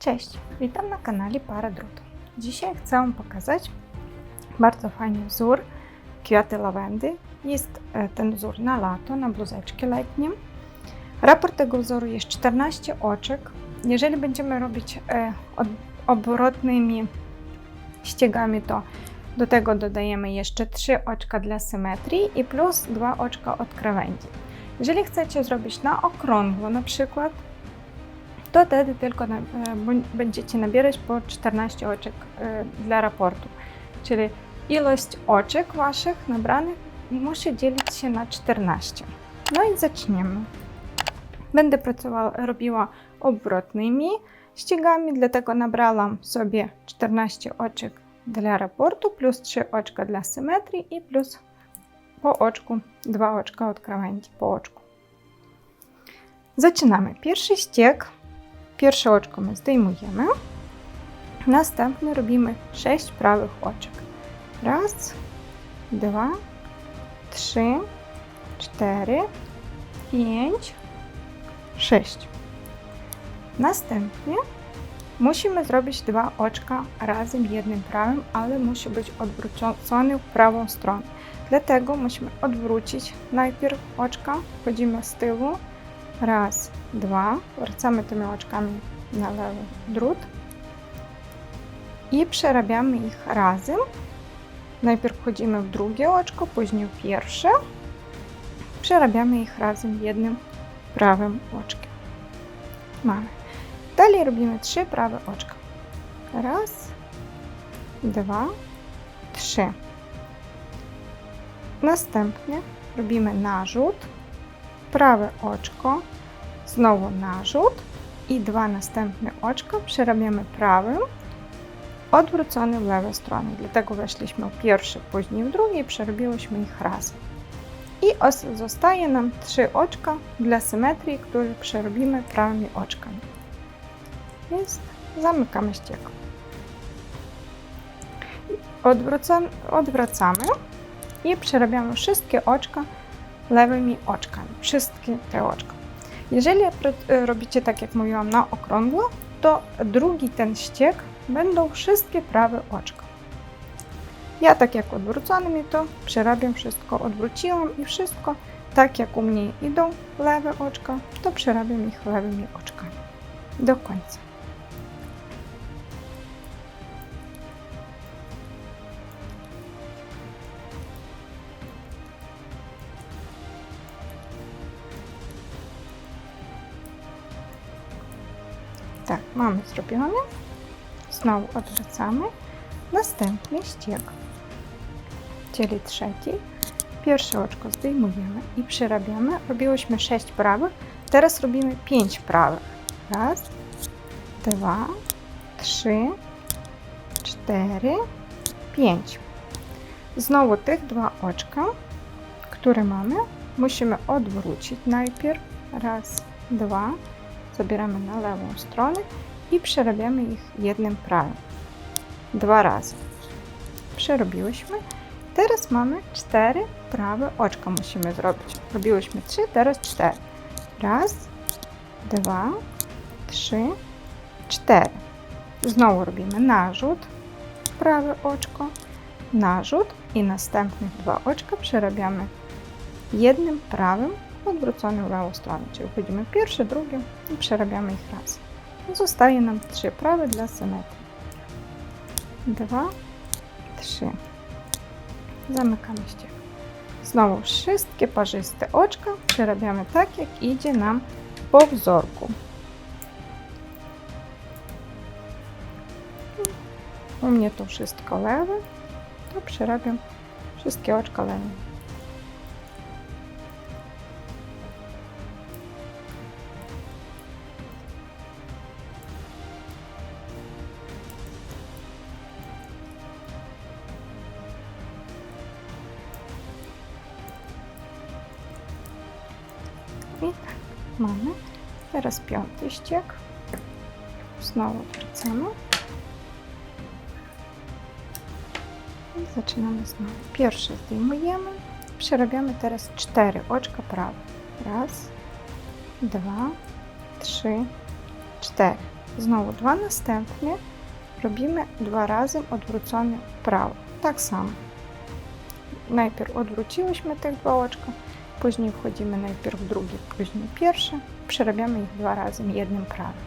Cześć, witam na kanale Para Drutu. Dzisiaj chcę Wam pokazać bardzo fajny wzór kwiaty lawendy. Jest e, ten wzór na lato, na bluzeczki letnie. Raport tego wzoru jest 14 oczek. Jeżeli będziemy robić e, obrotnymi ściegami, to do tego dodajemy jeszcze 3 oczka dla symetrii i plus 2 oczka od krawędzi. Jeżeli chcecie zrobić na okrągło na przykład, to wtedy tylko na, e, będziecie nabierać po 14 oczek e, dla raportu. Czyli ilość oczek waszych nabranych musi dzielić się na 14. No i zaczniemy. Będę pracowała, robiła obrotnymi ściegami, dlatego nabrałam sobie 14 oczek dla raportu, plus 3 oczka dla symetrii i plus po oczku, 2 oczka od krawędzi po oczku. Zaczynamy. Pierwszy ścieg Pierwsze oczko my zdejmujemy. Następnie robimy 6 prawych oczek. Raz, dwa, trzy, cztery, pięć, sześć. Następnie musimy zrobić dwa oczka razem jednym prawym, ale musi być odwrócony w prawą stronę. Dlatego musimy odwrócić najpierw oczka, wchodzimy z tyłu, Raz, dwa. Wracamy tymi oczkami na lewy drut i przerabiamy ich razem. Najpierw wchodzimy w drugie oczko, później w pierwsze. Przerabiamy ich razem jednym prawym oczkiem. Mamy. Dalej robimy trzy prawe oczka. Raz, dwa, trzy. Następnie robimy narzut prawe oczko, znowu narzut i dwa następne oczka przerabiamy prawym, odwrócony w lewą stronę. Dlatego weszliśmy w pierwsze, później w drugie i przerobiłyśmy ich razem. I os- zostaje nam trzy oczka dla symetrii, które przerobimy prawymi oczkami. Jest, zamykamy ściek. Odwrócam, odwracamy i przerabiamy wszystkie oczka lewymi oczkami. Wszystkie te oczka. Jeżeli pr- robicie tak, jak mówiłam, na okrągło, to drugi ten ściek będą wszystkie prawe oczka. Ja tak jak odwróconymi to przerabiam wszystko, odwróciłam i wszystko tak jak u mnie idą lewe oczka, to przerabiam ich lewymi oczkami. Do końca. Tak, mamy zrobione. Znowu odwracamy. Następny ścieg, czyli trzeci. Pierwsze oczko zdejmujemy i przerabiamy. Robiłyśmy 6 prawych, teraz robimy 5 prawych. Raz, dwa, trzy, cztery, pięć. Znowu tych dwa oczka, które mamy, musimy odwrócić najpierw. Raz, dwa, zabieramy na lewą stronę i przerabiamy ich jednym prawym. Dwa razy. Przerobiłyśmy. Teraz mamy cztery prawe oczka musimy zrobić. Robiłyśmy trzy, teraz cztery. Raz, dwa, trzy, cztery. Znowu robimy narzut, prawe oczko, narzut i następnych dwa oczka przerabiamy jednym prawym w lewą stronę, czyli wchodzimy w pierwsze, drugie i przerabiamy ich raz. Zostaje nam trzy prawe dla symetrii. Dwa, trzy. Zamykamy ściek. Znowu wszystkie parzyste oczka przerabiamy tak, jak idzie nam po wzorku. U mnie to wszystko lewe, to przerabiam wszystkie oczka lewe. Mamy. Teraz piąty ściek. Znowu wracamy. I zaczynamy znowu. Pierwszy zdejmujemy. Przerabiamy teraz cztery oczka prawe. Raz, dwa, trzy, cztery. Znowu dwa następne robimy dwa razy odwrócone w prawo. Tak samo. Najpierw odwróciłyśmy tych dwa oczka, później wchodzimy najpierw w drugie, później pierwsze. Przerabiamy ich dwa razy jednym prawym.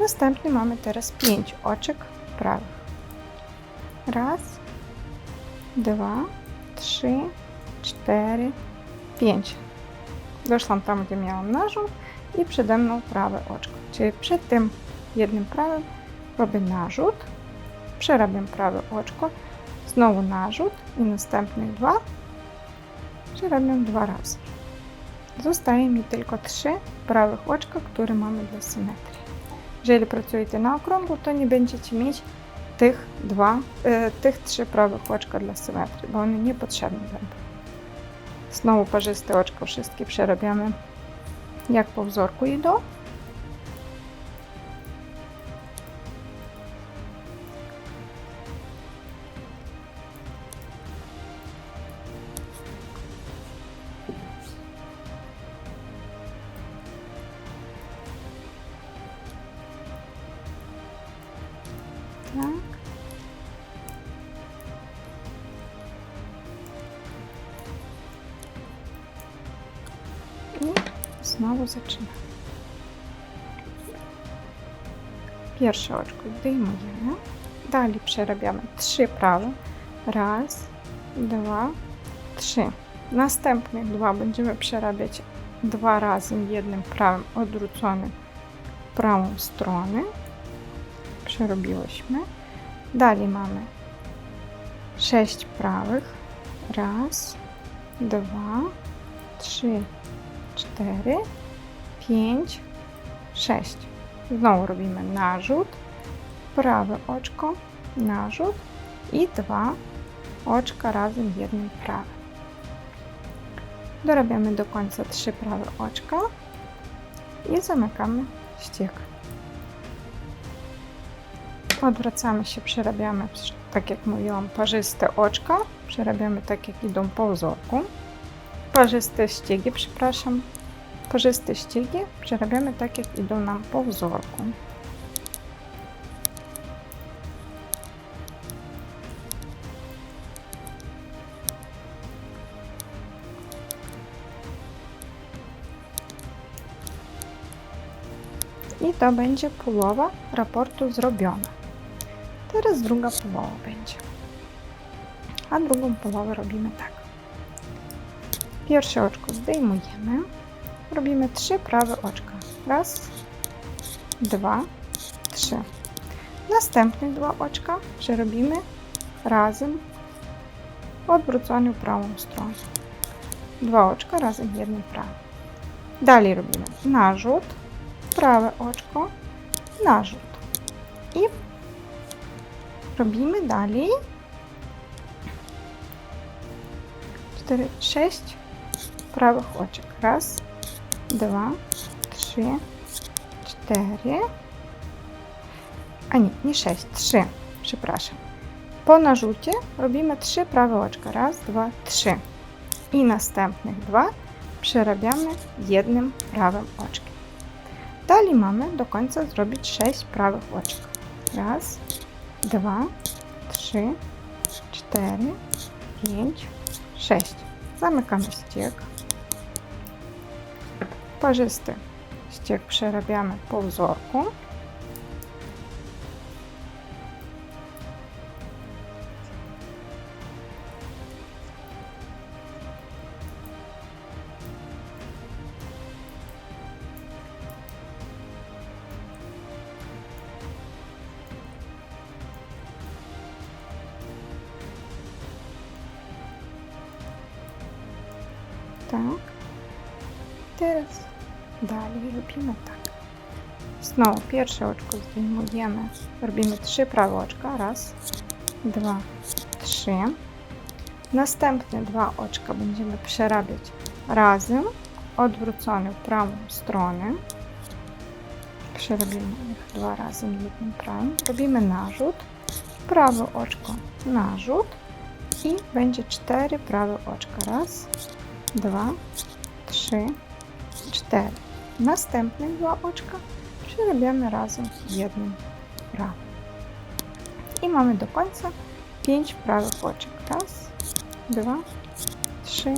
Następny mamy teraz pięć oczek prawych. Raz, dwa, trzy, cztery, pięć. Doszłam tam, gdzie miałam narzut i przede mną prawe oczko. Czyli przed tym jednym prawym robię narzut, przerabiam prawe oczko, znowu narzut i następnych dwa przerabiam dwa razy. Zostaje mi tylko trzy prawych oczka, które mamy dla symetrii. Jeżeli pracujecie na okrągło, to nie będziecie mieć tych dwa, e, tych trzy prawych oczka dla symetrii, bo one niepotrzebne będą. Znowu parzyste oczko wszystkie przerabiamy jak po wzorku idą. Tak. Znowu zaczynamy. Pierwsze oczko zdejmujemy. Dalej przerabiamy trzy prawe. Raz, dwa, trzy. Następne dwa będziemy przerabiać dwa razy jednym prawym odwrócony w prawą stronę. Przerobiłyśmy. Dalej mamy sześć prawych. Raz, dwa, trzy, cztery, pięć, sześć. Znowu robimy narzut, prawe oczko, narzut i dwa oczka razem w jednym prawym. Dorabiamy do końca trzy prawe oczka i zamykamy ściek. Odwracamy się, przerabiamy, tak jak mówiłam, parzyste oczka. Przerabiamy tak, jak idą po wzorku. Parzyste ściegi, przepraszam. Parzyste ściegi przerabiamy tak, jak idą nam po wzorku. I to będzie połowa raportu zrobiona. Teraz druga połowa będzie. A drugą połowę robimy tak. Pierwsze oczko zdejmujemy. Robimy trzy prawe oczka. Raz, dwa, trzy. Następne dwa oczka przerobimy razem w prawą stronę. Dwa oczka razem jednym prawym. Dalej robimy narzut, prawe oczko, narzut. I robimy dalej 4, 6 prawych oczek. Raz, dwa, trzy, cztery. A nie, nie 6, 3. Przepraszam. Po narzucie robimy 3 prawe oczka. Raz, dwa, trzy. I następnych dwa przerabiamy jednym prawym oczkiem. Dalej mamy do końca zrobić 6 prawych oczek. Raz, dwa, trzy, cztery, pięć, sześć. Zamykamy ściek. Parzysty ściek przerabiamy po wzorku. Tak. Teraz dalej robimy tak. Znowu pierwsze oczko zdejmujemy. Robimy trzy prawe oczka. Raz, dwa, trzy. Następne dwa oczka będziemy przerabiać razem, odwrócone w prawą stronę. Przerobimy ich dwa razy jednym prawym. Robimy narzut. Prawe oczko, narzut. I będzie cztery prawe oczka. Raz, dwa, trzy, cztery. Następne dwa oczka przerabiamy razem jednym prawym. I mamy do końca 5 prawych oczek. Raz, dwa, trzy,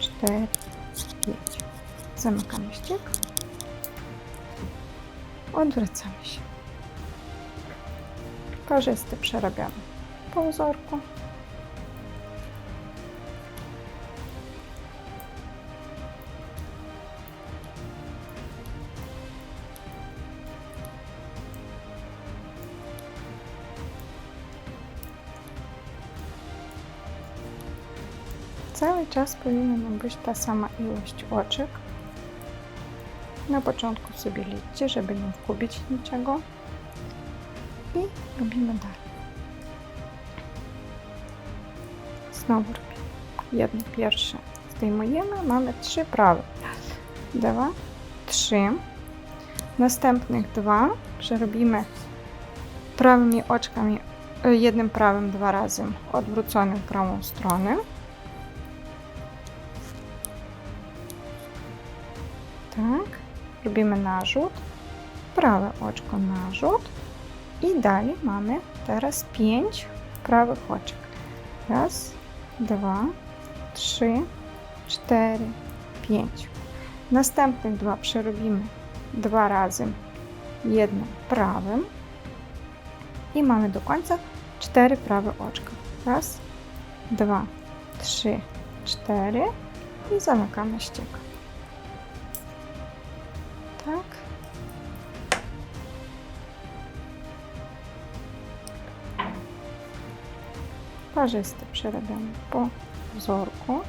cztery, pięć. Zamykamy ściek. Odwracamy się. Parzysty przerabiamy po wzorku. Czas powinna być ta sama ilość oczek. Na początku sobie liczcie, żeby nie wkubić niczego. I robimy dalej. Znowu robimy. Jedno pierwsze zdejmujemy. Mamy trzy prawe. Dwa, trzy. Następnych dwa przerobimy prawymi oczkami, e, jednym prawym dwa razy odwróconym w prawą stronę. Robimy narzut, prawe oczko narzut i dalej mamy teraz pięć prawych oczek. Raz, dwa, trzy, cztery, pięć. Następnych dwa przerobimy dwa razy jednym prawym i mamy do końca cztery prawe oczka. Raz, dwa, trzy, cztery i zamykamy ściek. Tak. Parzysty przerabiamy po wzorku.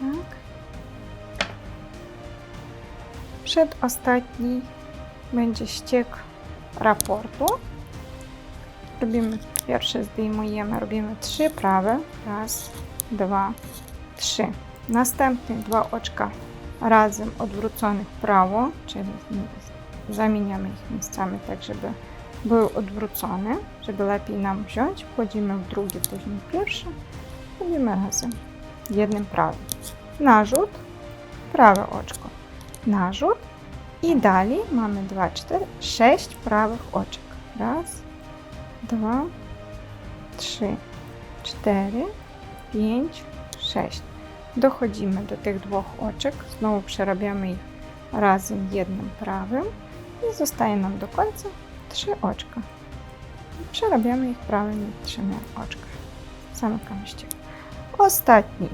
Tak. Przedostatni będzie ściek raportu. Robimy pierwsze, zdejmujemy, robimy trzy prawe. Raz, dwa, trzy. Następnie dwa oczka razem odwróconych w prawo, czyli zamieniamy ich miejscami tak, żeby były odwrócone, żeby lepiej nam wziąć. Wchodzimy w drugie, później pierwsze. Robimy razem jednym prawym. Narzut, prawe oczko, narzut i dalej mamy 2, 4, 6 prawych oczek. Raz, dwa, trzy, cztery, pięć, sześć. Dochodzimy do tych dwóch oczek, znowu przerabiamy ich razem jednym prawym i zostaje nam do końca trzy oczka. Przerabiamy ich prawymi trzema oczkami. Zamykamy ściek. Ostatni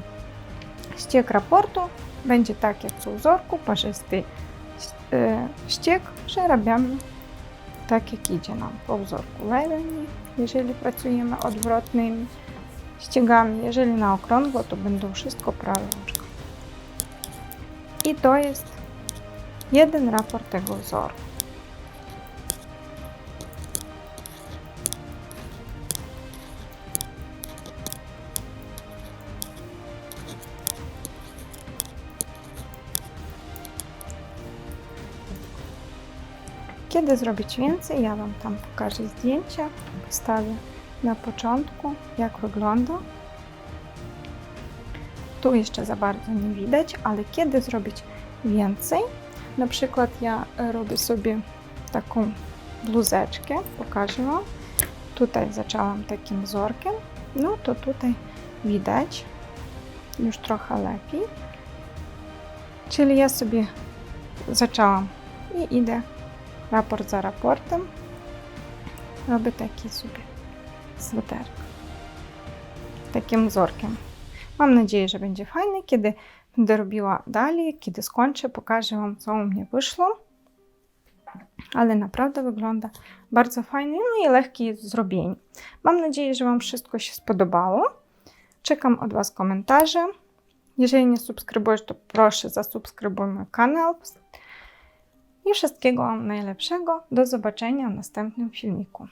ściek raportu będzie tak jak w wzorku, parzysty ściek przerabiamy tak jak idzie nam po wzorku lewym, jeżeli pracujemy odwrotnymi ściegami. Jeżeli na okrągło, to będą wszystko prawe oczka. I to jest jeden raport tego wzoru. Kiedy zrobić więcej, ja Wam tam pokażę zdjęcia, postawię na początku, jak wygląda. Tu jeszcze za bardzo nie widać, ale kiedy zrobić więcej, na przykład ja robię sobie taką bluzeczkę, pokażę Wam. Tutaj zaczęłam takim wzorkiem, no to tutaj widać już trochę lepiej. Czyli ja sobie zaczęłam i idę raport za raportem robię taki sobie sweterek takim wzorkiem. Mam nadzieję, że będzie fajny. Kiedy będę robiła dalej, kiedy skończę, pokażę Wam, co u mnie wyszło. Ale naprawdę wygląda bardzo fajnie, no i lekki w zrobieniu. Mam nadzieję, że Wam wszystko się spodobało. Czekam od Was komentarze. Jeżeli nie subskrybujesz, to proszę zasubskrybuj mój kanał. I wszystkiego najlepszego. Do zobaczenia w następnym filmiku.